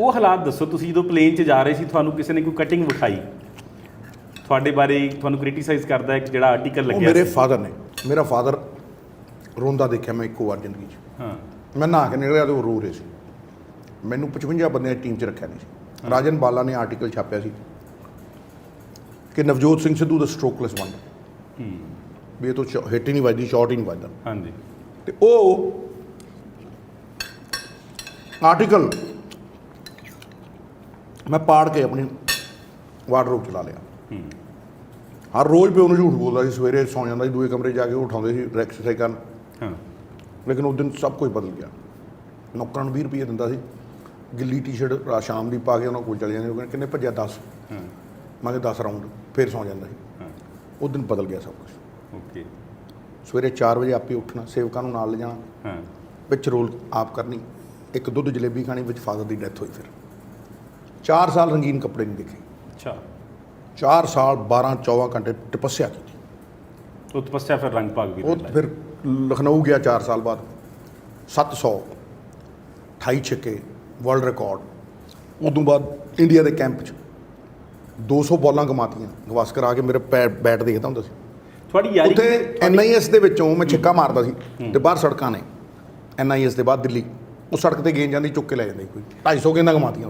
ਉਹ ਹਾਲਾਤ ਦੱਸੋ ਤੁਸੀਂ ਜਦੋਂ ਪਲੇਨ 'ਚ ਜਾ ਰਹੇ ਸੀ ਤੁਹਾਨੂੰ ਕਿਸੇ ਨੇ ਕੋਈ ਕਟਿੰਗ ਵਿਖਾਈ? ਤੁਹਾਡੇ ਬਾਰੇ ਤੁਹਾਨੂੰ ਕ੍ਰਿਟਿਸਾਈਜ਼ ਕਰਦਾ ਇੱਕ ਜਿਹੜਾ ਆਰਟੀਕਲ ਉਹ ਲੱਗਿਆ ਮੇਰੇ। ਫਾਦਰ ਨੇ ਮੇਰਾ ਫਾਦਰ ਰੋਂਦਾ ਦੇਖਿਆ ਮੈਂ ਇੱਕੋ ਵਾਰ ਜ਼ਿੰਦਗੀ 'ਚ। ਹਾਂ। ਮੈਂ ਨਹਾ ਕੇ ਨਿਕਲਿਆ ਤੇ ਉਹ ਰੋ ਰਹੇ ਸੀ। ਮੈਨੂੰ 55 ਬੰਦਿਆਂ ਦੀ ਟੀਮ 'ਚ ਰੱਖਿਆ ਨਹੀਂ ਸੀ। ਰਾਜਨ ਬਾਲਾ ਨੇ ਆਰਟੀਕਲ ਛਾਪਿਆ ਸੀ ਕਿ ਨਵਜੋਤ ਸਿੰਘ ਸਿੱਧੂ ਦਾ ਸਟ੍ਰੋਕਲੈਸ ਵਨ ਹੂੰ। ਵੀ ਇਹ ਤੋਂ ਹਿੱਟ ਹੀ ਨਹੀਂ ਵੱਜਦੀ ਸ਼ਾਟ ਹੀ ਨਹੀਂ ਵੱਜਦਾ। ਹਾਂਜੀ। ਤੇ ਉਹ ਆਰਟੀਕਲ ਮੈਂ ਪਾੜ ਕੇ ਆਪਣੀ ਵਾਰਡਰੋਬ ਚਲਾ ਲਿਆ। ਹੂੰ ਹਰ ਰੋਜ਼ ਪਿਓ ਨੂੰ ਝੂਠ ਬੋਲਦਾ ਸੀ ਸਵੇਰੇ ਸੌਂ ਜਾਂਦਾ ਸੀ ਦੂਏ ਕਮਰੇ ਜਾ ਕੇ ਉਹ ਉਠਾਉਂਦੇ ਸੀ ਐਕਸਰਸਾਈਜ਼ ਕਰਨ। ਹਾਂ। ਲੇਕਿਨ ਉਸ ਦਿਨ ਸਭ ਕੁਝ ਬਦਲ ਗਿਆ। ਨੌਕਰਾਂ ਨੂੰ 20 ਰੁਪਏ ਦਿੰਦਾ ਸੀ। ਗਿੱਲੀ ਟੀ-ਸ਼ਰਟ ਰਾ- ਸ਼ਾਮ ਦੀ ਪਾ ਕੇ ਉਹਨਾਂ ਕੋਲ ਚਲੇ ਜਾਂਦੇ ਉਹ ਕਹਿੰਦੇ ਕਿੰਨੇ ਭੱਜਿਆ 10 ਹਾਂ। ਮੈਂ ਕਿਹਾ 10 ਰਾਊਂਡ। ਫਿਰ ਸੌਂ ਜਾਂਦਾ ਸੀ। ਹਾਂ। ਉਸ ਦਿਨ ਬਦਲ ਗਿਆ ਸਭ ਕੁਝ। ਓਕੇ। ਸਵੇਰੇ 4 ਵਜੇ ਆਪੇ ਉੱਠਣਾ ਸੇਵਕਾਂ ਨੂੰ ਨਾਲ ਲਿਜਾਣਾ। ਹਾਂ। ਵਿੱਚ ਰੋਲ ਆਪ ਕਰਨੀ। ਇੱਕ ਦੁੱਧ ਜਲੇਬੀ ਖਾਣੀ ਵਿੱਚ ਫਾਦਰ ਦੀ ਡੈਥ ਹੋਈ ਫਿਰ। 4 ਸਾਲ ਰੰਗੀਨ ਕੱਪੜੇ ਨਹੀਂ ਦੇਖੇ। ਅੱਛਾ। 4 ਸਾਲ 12 14 ਘੰਟੇ ਤਪੱਸਿਆ ਕੀਤੀ। ਉਹ ਤਪੱਸਿਆ ਫਿਰ ਰੰਗ ਭਾਗ ਵੀ ਉਹ ਲੈ ਫਿਰ ਲਖਨਊ ਗਿਆ 4 ਸਾਲ ਬਾਅਦ। 700 28 ਛੱਕੇ ਵਰਲਡ ਰਿਕਾਰਡ ਉਦੋਂ ਬਾਅਦ ਇੰਡੀਆ ਦੇ ਕੈਂਪ 'ਚ 200 ਬਾਲਾਂ ਕਮਾਤੀਆਂ ਗਵਾਸਕਰ ਆ ਕੇ ਮੇਰੇ ਬੈਟ ਦੇਖਦਾ ਹੁੰਦਾ ਸੀ। ਤੁਹਾਡੀ ਯਾਰੀ ਉੱਥੇ ਐਨਆਈਐਸ ਦੇ ਵਿੱਚੋਂ ਮੈਂ ਛੱਕਾ ਮਾਰਦਾ ਸੀ ਤੇ ਬਾਹਰ ਸੜਕਾਂ ਨੇ। ਐਨਆਈਐਸ ਦੇ ਬਾਅਦ ਦਿੱਲੀ। ਉਹ ਸੜਕ ਤੇ ਗੇਂਦ ਜਾਂਦੀ ਚੁੱਕ ਕੇ ਲੈ ਜਾਂਦੇ ਕੋਈ। 250 ਗੇਂਦਾਂ ਕਮਾਤੀਆਂ